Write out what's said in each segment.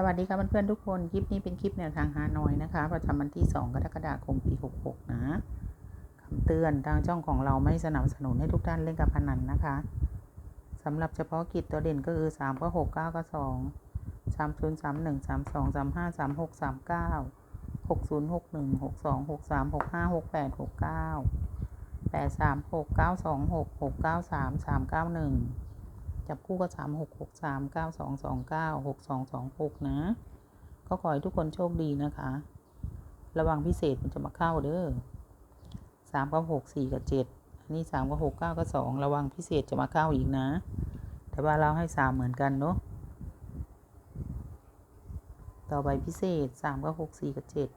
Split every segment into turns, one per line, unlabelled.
สวัสดีค่ะเพื่อนๆทุกคน คลิปนี้เป็นคลิปแนวทางฮานอยนะคะ ประจำวันที่ 2 กรกฎาคมปี 66 นะคำเตือนทางช่องของเราไม่สนับสนุนให้ทุกท่านเล่นการพนันนะคะสำหรับเฉพาะกิจตัวเด่นก็คือ 3 ก็ 6 9 ก็ 2 3 0 3 1 3 2 3 5 3 6 3 9 6 0 6 1 6 2 6 3 6 5 6 8 6 9 8 3 6 9 2 6 6 9 3 3 9 1 จับคู่ก็สามหกหกสามเก้าสองสองเก้าหกสองสองหกนะ ก็ขอให้ทุกคนโชคดีนะคะ ระวังพิเศษมันจะมาเข้าเด้อสามกับหกสี่กับเจ็ดนนี้สามกับหกเก้ากับสองระวังพิเศษจะมาเข้าอีกนะ แต่ว่าเราให้สามเหมือนกันเนาะต่อไปพิเศษสามกับหกสี่กับเจ็ด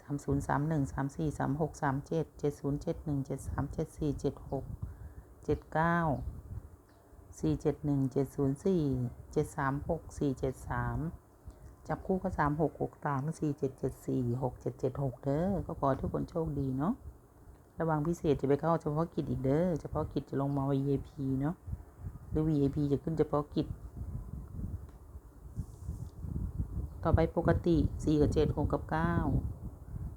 สามศูนย์สามหนึ่งสามสี่สามหกสามเจ็ดเจ็ดศูนย์เจ็ดหนึ่งเจ็ดสามเจ็ดสี่เจ็ดหกเจ็ดเก้า สี่เจ็ดหนึ่งเจ็ดศูนย์สี่เจ็ดสามหกสี่เจ็ดสามจับคู่ก็สามหกหกสามสี่เจ็ดเจ็ดสี่หกเจ็ดเจ็ดหกเด้อก็ขอทุกคนโชคดีเนาะระวังพิเศษจะไปเข้าเฉพาะกิจอีกเด้อเฉพาะกิจจะลงมา VIP เนาะหรือ VIP จะขึ้นเฉพาะกิจต่อไปปกติสี่กับเจ็ดหกกับเก้า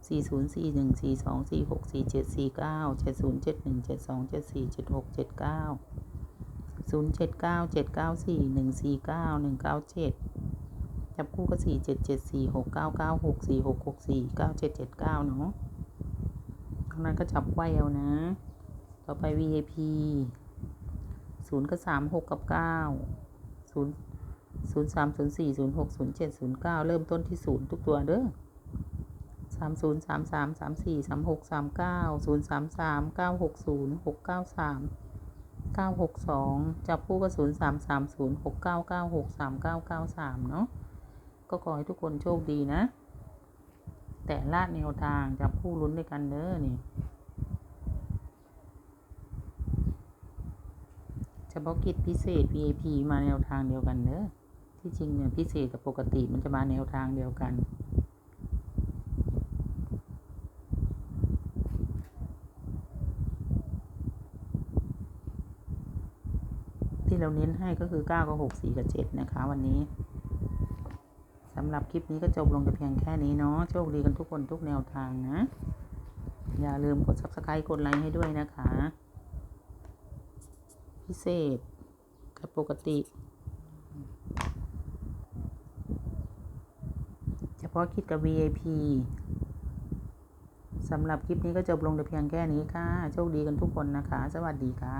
สี่ศูนย์สี่หนึ่งสี่สองสี่หกสี่เจ็ดสี่เก้าเจ็ดศูนย์เจ็ดหนึ่งเจ็ดสองเจ็ดสี่เจ็ดหกเจ็ดเก้า ศูนย์เจ็ดเก้าเจ็ดเก้าสี่หนึ่งสี่เก้าหนึ่งเก้าเจ็ดจับคู่ก็สี่เจ็ดเจ็ดสี่หกเก้าเก้าหกสี่หกหกสี่เก้าเจ็ดเจ็ดเก้าเนาะข้างนั้นก็จับไว้เอานะ ต่อไป VIP ศูนย์ก็สามหกกับเก้าศูนย์ศูนย์สามศูนย์สี่ศูนย์หกศูนย์เจ็ดศูนย์เก้าเริ่มต้นที่ศูนย์ทุกตัวเด้อสามศูนย์สามสามสามสี่สามหกสามเก้าศูนย์สามสามเก้าหกศูนย์หกเก้าสาม เก้าหกสองจับคู่ก็ศูนย์สามสามศูนย์หกเก้าเก้าหกสามเก้าเก้าสามเนาะก็ขอให้ทุกคนโชคดีนะ แต่ลาดแนวทางจับคู่ลุ้นด้วยกันเด้อนี่เฉพาะกิจพิเศษ VIP มาแนวทางเดียวกันเนอะที่จริงเนี่ยพิเศษกับปกติมันจะมาแนวทางเดียวกัน ที่เราเน้นให้ก็คือ 9 กับ 6 4 กับ 7 นะคะ วันนี้สำหรับคลิปนี้ก็จบลงแต่เพียงแค่นี้เนาะโชคดีกันทุกคนทุกแนวทางนะ อย่าลืมกด subscribe กดไลค์ให้ด้วยนะคะ พิเศษกับปกติ เฉพาะคิดกับ VIP สำหรับคลิปนี้ก็จบลงแต่เพียงแค่นี้ค่ะ โชคดีกันทุกคนนะคะ สวัสดีค่ะ